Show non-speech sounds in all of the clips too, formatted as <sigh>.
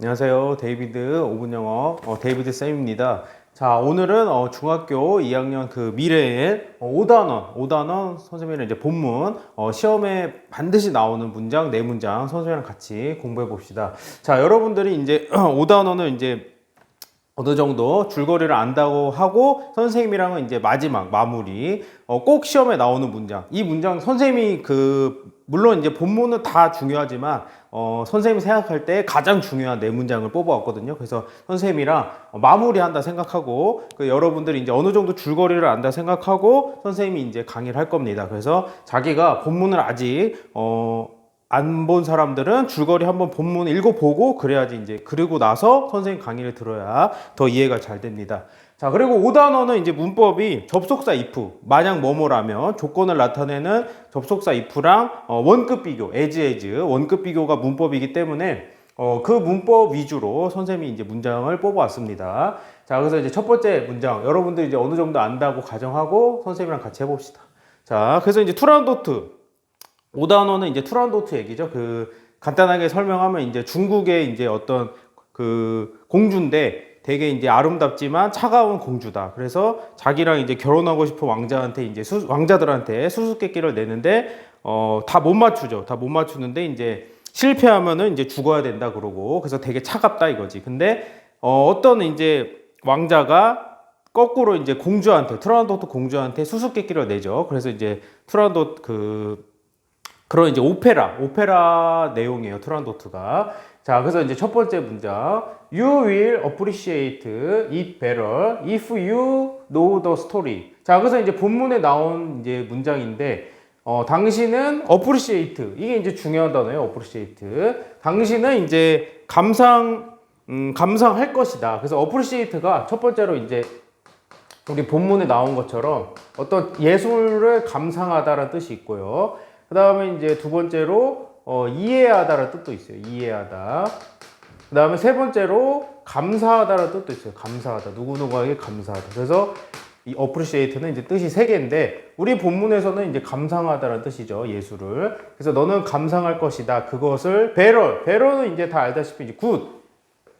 안녕하세요. 데이비드 5분 영어 어, 데이비드 쌤입니다. 자, 오늘은 어, 중학교 2학년 그 미래의 어, 5단원, 5단원 선생님의 이제 본문 어, 시험에 반드시 나오는 문장 네 문장 선생님이랑 같이 공부해 봅시다. 자, 여러분들이 이제 <clears throat> 5단원을 이제 어느 정도 줄거리를 안다고 하고 선생님이랑은 이제 마지막 마무리 어, 꼭 시험에 나오는 문장 이 문장 선생님이 그 물론 이제 본문은 다 중요하지만 어, 선생님이 생각할 때 가장 중요한 네 문장을 뽑아왔거든요. 그래서 선생님이랑 어, 마무리한다 생각하고 그 여러분들이 이제 어느 정도 줄거리를 안다 생각하고 선생님이 이제 강의를 할 겁니다. 그래서 자기가 본문을 아직 어, 안 본 사람들은 줄거리 한번 본문 읽어보고 그래야지 이제 그리고 나서 선생님 강의를 들어야 더 이해가 잘 됩니다. 자, 그리고 5단원은 이제 문법이 접속사 if, 만약 뭐뭐라면 조건을 나타내는 접속사 if랑 어, 원급 비교, as as, 원급 비교가 문법이기 때문에 어, 그 문법 위주로 선생님이 이제 문장을 뽑아왔습니다. 자, 그래서 이제 첫 번째 문장, 여러분들 이제 어느 정도 안다고 가정하고 선생님이랑 같이 해봅시다. 자, 그래서 이제 투란도트, 5단원은 이제 투란도트 얘기죠. 그 간단하게 설명하면 이제 중국의 이제 어떤 그 공주인데 되게 이제 아름답지만 차가운 공주다. 그래서 자기랑 이제 결혼하고 싶은 왕자한테 이제 수, 왕자들한테 수수께끼를 내는데 어, 다 못 맞추죠. 다 못 맞추는데 이제 실패하면은 이제 죽어야 된다 그러고 그래서 되게 차갑다 이거지. 근데 어, 어떤 이제 왕자가 거꾸로 이제 공주한테 트라운도트 공주한테 수수께끼를 내죠. 그래서 이제 트라운도 그 그런 이제 오페라, 오페라 내용이에요. 트란도트가. 자, 그래서 이제 첫 번째 문장. You will appreciate it better if you know the story. 자, 그래서 이제 본문에 나온 이제 문장인데, 어, 당신은 appreciate. 이게 이제 중요한 단어예요. appreciate. 당신은 이제 감상, 음, 감상할 것이다. 그래서 appreciate가 첫 번째로 이제 우리 본문에 나온 것처럼 어떤 예술을 감상하다라는 뜻이 있고요. 그 다음에 이제 두 번째로 어, 이해하다라는 뜻도 있어요. 이해하다. 그 다음에 세 번째로 감사하다라는 뜻도 있어요. 감사하다. 누구누구에게 감사하다. 그래서 이 appreciate는 이제 뜻이 세 개인데 우리 본문에서는 이제 감상하다라는 뜻이죠. 예술을. 그래서 너는 감상할 것이다. 그것을 better. better는 이제 다 알다시피 이제 good.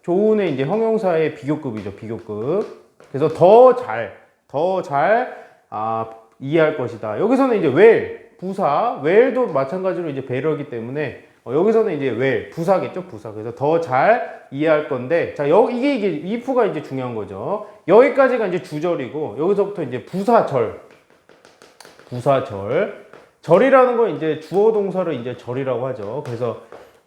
좋은의 이제 형용사의 비교급이죠. 비교급. 그래서 더 잘, 더 잘, 아, 이해할 것이다. 여기서는 이제 well. 부사, 웰도 마찬가지로 이제 배려이기 때문에 어, 여기서는 이제 웰, 부사겠죠, 부사. 그래서 더 잘 이해할 건데, 자, 여, 이게 이게 if가 이제 중요한 거죠. 여기까지가 이제 주절이고, 여기서부터 이제 부사절, 부사절. 절이라는 건 이제 주어 동사를 이제 절이라고 하죠. 그래서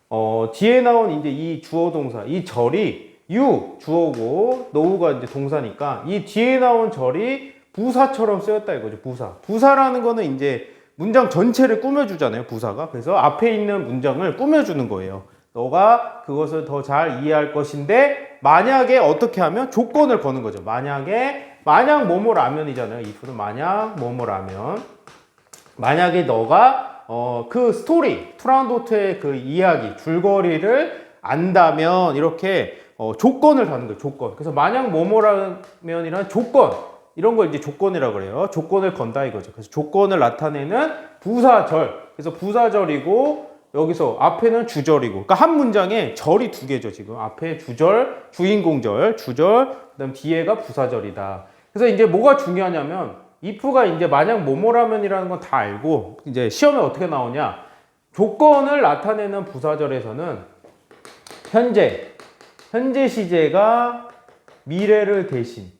어, 뒤에 나온 이제 이 주어 동사, 이 절이 you 주어고 노우가 이제 동사니까 이 뒤에 나온 절이 부사처럼 쓰였다 이거죠. 부사. 부사라는 거는 이제 문장 전체를 꾸며주잖아요, 부사가. 그래서 앞에 있는 문장을 꾸며주는 거예요. 너가 그것을 더 잘 이해할 것인데, 만약에 어떻게 하면 조건을 거는 거죠. 만약에, 만약 뭐뭐 라면이잖아요. if는 만약 뭐뭐 라면. 만약에 너가, 어, 그 스토리, 투란도트의 그 이야기, 줄거리를 안다면, 이렇게, 어, 조건을 다는 거예요, 조건. 그래서 만약 뭐뭐라면이라는 조건. 이런 걸 이제 조건이라고 그래요. 조건을 건다 이거죠. 그래서 조건을 나타내는 부사절. 그래서 부사절이고 여기서 앞에는 주절이고. 그러니까 한 문장에 절이 두 개죠, 지금. 앞에 주절, 주인공절, 주절, 그다음 뒤에가 부사절이다. 그래서 이제 뭐가 중요하냐면 if가 이제 만약 뭐뭐라면이라는 건 다 알고 이제 시험에 어떻게 나오냐? 조건을 나타내는 부사절에서는 현재 현재 시제가 미래를 대신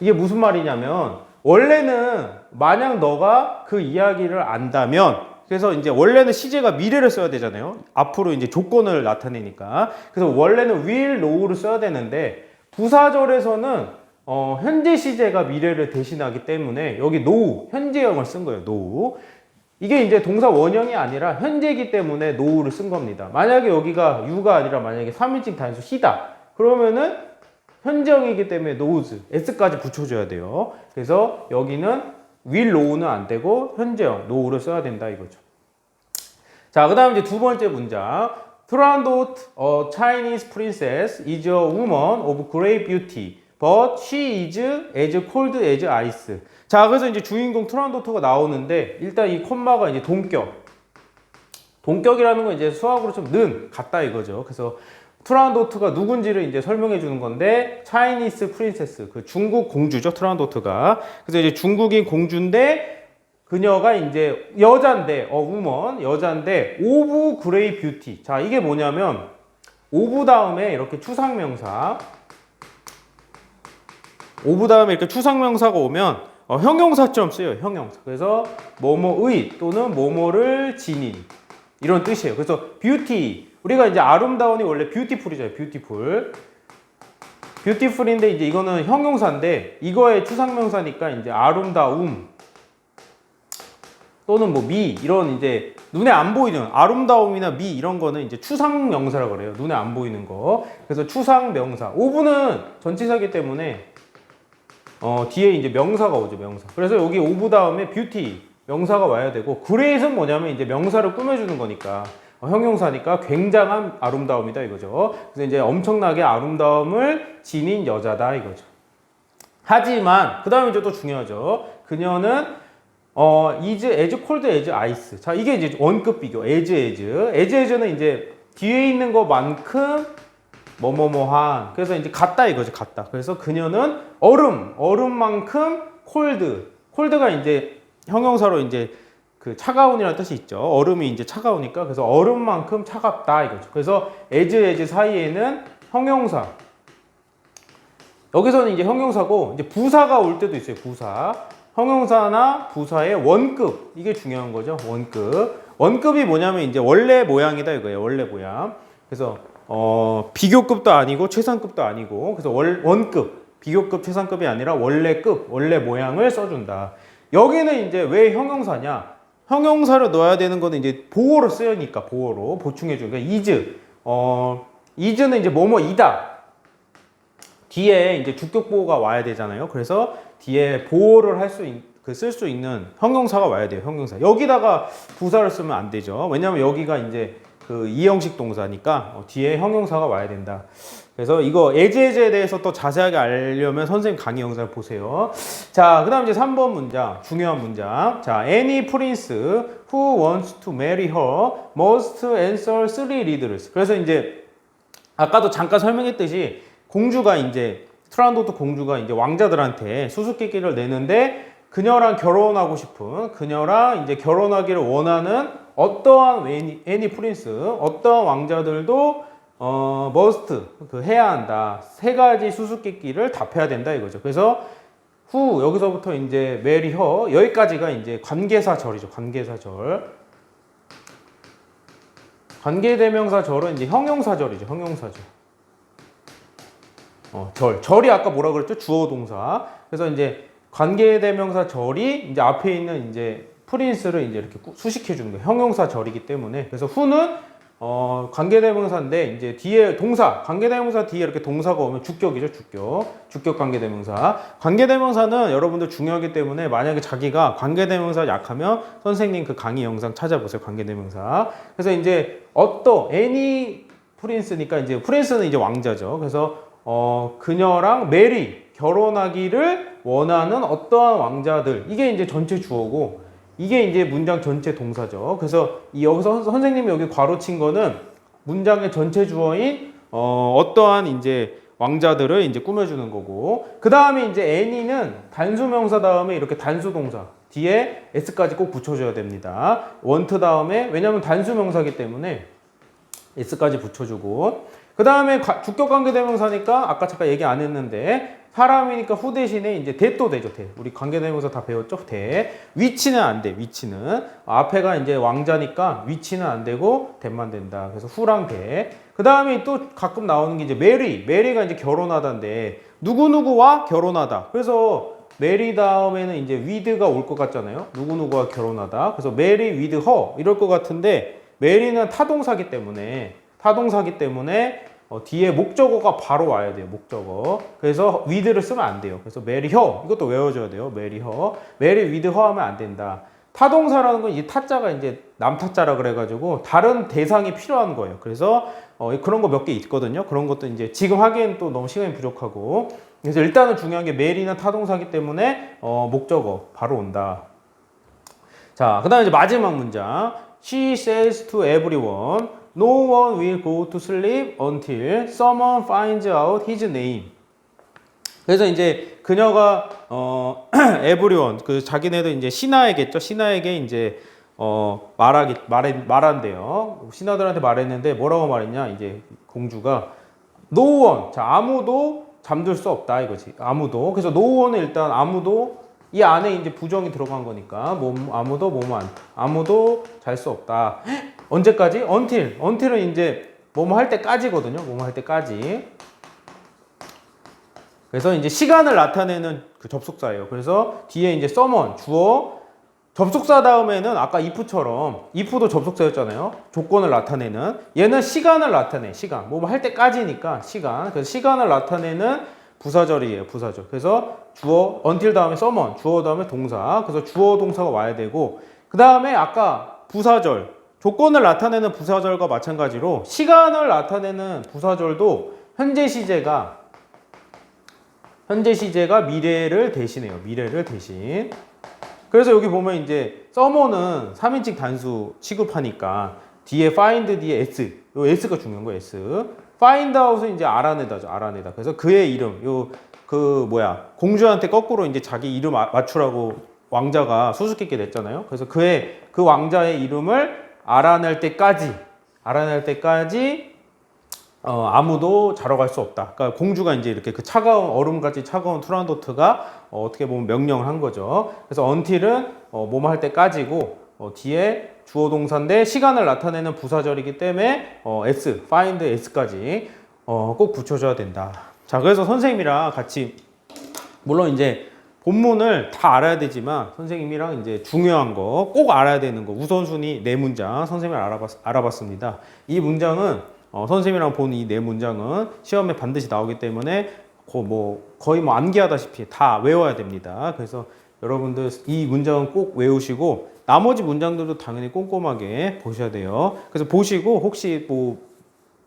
이게 무슨 말이냐면 원래는 만약 너가 그 이야기를 안다면 그래서 이제 원래는 시제가 미래를 써야 되잖아요. 앞으로 이제 조건을 나타내니까. 그래서 원래는 will, know를 써야 되는데 부사절에서는 어, 현재 시제가 미래를 대신하기 때문에 여기 know, 현재형을 쓴 거예요. know. 이게 이제 동사 원형이 아니라 현재이기 때문에 know를 쓴 겁니다. 만약에 여기가 you가 아니라 만약에 3인칭 단수 he다. 그러면은 현재형이기 때문에 knows, s까지 붙여줘야 돼요. 그래서 여기는 will know는 안 되고 현재형 know를 써야 된다 이거죠. 자, 그 다음 이제 두 번째 문장. Turandot, a Chinese princess, is a woman of great beauty, but she is as cold as ice. 자, 그래서 이제 주인공 트란도트가 나오는데 일단 이 콤마가 이제 동격. 동격이라는 건 이제 수학으로 좀 는, 같다 이거죠. 그래서 트란도트가 누군지를 이제 설명해 주는 건데 차이니스 프린세스 그 중국 공주죠 트란도트가. 그래서 이제 중국인 공주인데 그녀가 이제 여잔데 어 우먼 여잔데 오브 그레이 뷰티. 자 이게 뭐냐면 오브 다음에 이렇게 추상명사. 오브 다음에 이렇게 추상명사가 오면 어, 형용사처럼 쓰여요 형용사. 그래서 뭐뭐의 또는 뭐뭐를 지닌. 이런 뜻이에요. 그래서 뷰티 우리가 이제 아름다운이 원래 뷰티풀이잖아요 뷰티풀 뷰티풀인데 이제 이거는 형용사인데 이거의 추상명사니까 이제 아름다움 또는 뭐 미 이런 이제 눈에 안 보이는 아름다움이나 미 이런 거는 이제 추상 명사라 그래요. 눈에 안 보이는 거. 그래서 추상 명사. 오브는 전치사기 때문에 어 뒤에 이제 명사가 오죠, 명사. 그래서 여기 오브 다음에 뷰티 명사가 와야 되고 그레이트는 뭐냐면 이제 명사를 꾸며주는 거니까 어, 형용사니까 굉장한 아름다움이다 이거죠. 그래서 이제 엄청나게 아름다움을 지닌 여자다 이거죠. 하지만 그 다음에 이제 또 중요하죠. 그녀는 어, is as cold as ice. 자, 이게 이제 원급 비교. as as. as as는 이제 뒤에 있는 것만큼 뭐뭐뭐한. 그래서 이제 같다 이거지, 같다. 그래서 그녀는 얼음, 얼음만큼 cold. cold가 이제 형용사로 이제 그 차가운이라는 뜻이 있죠. 얼음이 이제 차가우니까 그래서 얼음만큼 차갑다 이거죠. 그래서 as as 사이에는 형용사. 여기서는 이제 형용사고 이제 부사가 올 때도 있어요. 부사. 형용사나 부사의 원급 이게 중요한 거죠. 원급. 원급이 뭐냐면 이제 원래 모양이다 이거예요. 원래 모양. 그래서 어 비교급도 아니고 최상급도 아니고 그래서 월, 원급 비교급 최상급이 아니라 원래급 원래 모양을 써준다. 여기는 이제 왜 형용사냐? 형용사를 넣어야 되는 거는 이제 보호로 쓰여니까 보호로 보충해 주니까 is 어 is는 이제 뭐뭐이다. 뒤에 이제 주격 보호가 와야 되잖아요. 그래서 뒤에 보호를 할 수 그 쓸 수 있는 형용사가 와야 돼요. 형용사. 여기다가 부사를 쓰면 안 되죠. 왜냐하면 여기가 이제 그 이형식 동사니까 어, 뒤에 형용사가 와야 된다. 그래서 이거 에제제에 대해서 또 자세하게 알려면 선생님 강의 영상을 보세요. 자, 그 다음 이제 3번 문장. 중요한 문장. 자, any prince who wants to marry her must answer three riddles. 그래서 이제 아까도 잠깐 설명했듯이 공주가 이제 트란도트 공주가 이제 왕자들한테 수수께끼를 내는데 그녀랑 결혼하고 싶은 그녀랑 이제 결혼하기를 원하는 어떠한 애니, 애니 프린스 어떠한 왕자들도 어 머스트 그 해야 한다 세 가지 수수께끼를 답해야 된다 이거죠 그래서 후 여기서부터 이제 메리 허 여기까지가 이제 관계사절이죠 관계사절 관계대명사절은 이제 형용사절이죠 형용사절 어, 절. 절이 아까 뭐라 그랬죠? 주어 동사. 그래서 이제 관계대명사 절이 이제 앞에 있는 이제 프린스를 이제 이렇게 꾸- 수식해 주는 거예요. 형용사 절이기 때문에. 그래서 후는 어, 관계대명사인데 이제 뒤에 동사, 관계대명사 뒤에 이렇게 동사가 오면 주격이죠, 주격. 주격 관계대명사. 관계대명사는 여러분들 중요하기 때문에 만약에 자기가 관계대명사 약하면 선생님 그 강의 영상 찾아보세요, 관계대명사. 그래서 이제 어떠, 애니 프린스니까 이제 프린스는 이제 왕자죠. 그래서 어, 그녀랑 메리 결혼하기를 원하는 어떠한 왕자들 이게 이제 전체 주어고 이게 이제 문장 전체 동사죠. 그래서 이 여기서 선- 선생님이 여기 괄호 친 거는 문장의 전체 주어인 어, 어떠한 이제 왕자들을 이제 꾸며주는 거고 그 다음에 이제 any는 단수 명사 다음에 이렇게 단수 동사 뒤에 s까지 꼭 붙여줘야 됩니다. want 다음에 왜냐하면 단수 명사기 때문에 s까지 붙여주고 그 다음에 주격 관계 대명사니까 아까 잠깐 얘기 안 했는데 사람이니까 후 대신에 이제 대도 되죠 대. 우리 관계대명사 다 배웠죠? 대. 위치는 안 돼 위치는. 앞에가 이제 왕자니까 위치는 안 되고 대만 된다. 그래서 후랑 대 그 다음에 또 가끔 나오는 게 이제 메리. 메리가 이제 결혼하다인데 누구 누구와 결혼하다. 그래서 메리 다음에는 이제 위드가 올 것 같잖아요. 누구 누구와 결혼하다. 그래서 메리 위드 허 이럴 것 같은데 메리는 타동사기 때문에 타동사기 때문에 어, 뒤에 목적어가 바로 와야 돼요. 목적어. 그래서 위드를 쓰면 안 돼요. 그래서 메리 허 이것도 외워줘야 돼요. 메리 허 메리 위드 허 하면 안 된다. 타동사라는 건이 타자가 이제 남타자라 그래가지고 다른 대상이 필요한 거예요. 그래서 어, 그런 거 몇 개 있거든요. 그런 것도 이제 지금 하기엔 또 너무 시간이 부족하고 그래서 일단은 중요한 게 메리는 타동사기 때문에 어, 목적어 바로 온다. 자, 그 다음에 이제 마지막 문장. She says to everyone No one will go to sleep until someone finds out his name. 그래서 이제 그녀가 어 <clears throat> 에브리원 그 자기네들 이제 신하에겠죠. 신하에게 이제 어 말하기 말해 말한대요. 신하들한테 말했는데 뭐라고 말했냐? 이제 공주가 no one 자 아무도 잠들 수 없다 이거지. 아무도 그래서 no one은 일단 아무도 이 안에 이제 부정이 들어간 거니까 몸 아무도 몸 안 아무도 잘 수 없다. 언제까지? until until은 이제 뭐뭐 할 때까지거든요. 뭐뭐 할 때까지. 그래서 이제 시간을 나타내는 그 접속사예요. 그래서 뒤에 이제 someone 주어 접속사 다음에는 아까 if처럼 if도 접속사였잖아요. 조건을 나타내는 얘는 시간을 나타내. 시간. 뭐할 때까지니까 시간. 그래서 시간을 나타내는 부사절이에요. 부사절. 그래서 주어 until 다음에 someone 주어 다음에 동사. 그래서 주어 동사가 와야 되고 그 다음에 아까 부사절 조건을 나타내는 부사절과 마찬가지로 시간을 나타내는 부사절도 현재 시제가 현재 시제가 미래를 대신해요. 미래를 대신. 그래서 여기 보면 이제 서머는 3인칭 단수 취급하니까 뒤에 find 뒤에 s. 요 s가 중요한 거예요. s. find out은 이제 알아내다죠. 알아내다. 그래서 그의 이름. 요 그 뭐야? 공주한테 거꾸로 이제 자기 이름 아- 맞추라고 왕자가 수수께끼 냈잖아요. 그래서 그의 그 왕자의 이름을 알아낼 때까지 알아낼 때까지 어, 아무도 자러 갈 수 없다. 그러니까 공주가 이제 이렇게 그 차가운 얼음같이 차가운 투란도트가 어, 어떻게 보면 명령을 한 거죠. 그래서 until은 어, 뭐뭐 할 때까지고 어, 뒤에 주어 동사인데 시간을 나타내는 부사절이기 때문에 어, s, find s까지 어, 꼭 붙여줘야 된다. 자, 그래서 선생님이랑 같이 물론 이제 본문을 다 알아야 되지만 선생님이랑 이제 중요한 거 꼭 알아야 되는 거 우선순위 네 문장 선생님이 알아봤, 알아봤습니다. 이 문장은 어, 선생님이랑 본 이 네 문장은 시험에 반드시 나오기 때문에 거, 뭐 거의 뭐 암기하다시피 다 외워야 됩니다. 그래서 여러분들 이 문장은 꼭 외우시고 나머지 문장들도 당연히 꼼꼼하게 보셔야 돼요. 그래서 보시고 혹시 뭐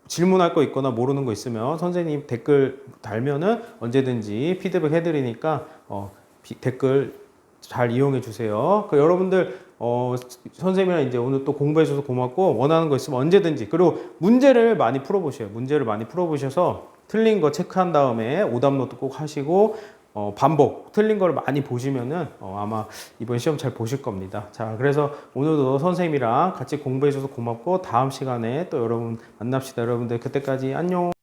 질문할 거 있거나 모르는 거 있으면 선생님 댓글 달면은 언제든지 피드백 해드리니까 어, 비- 댓글 잘 이용해 주세요. 그 여러분들 어, 선생님이랑 이제 오늘 또 공부해 줘서 고맙고 원하는 거 있으면 언제든지 그리고 문제를 많이 풀어보셔요. 문제를 많이 풀어보셔서 틀린 거 체크한 다음에 오답 노트 꼭 하시고 어, 반복 틀린 걸 많이 보시면은 어, 아마 이번 시험 잘 보실 겁니다. 자, 그래서 오늘도 선생님이랑 같이 공부해 줘서 고맙고 다음 시간에 또 여러분 만납시다. 여러분들 그때까지 안녕.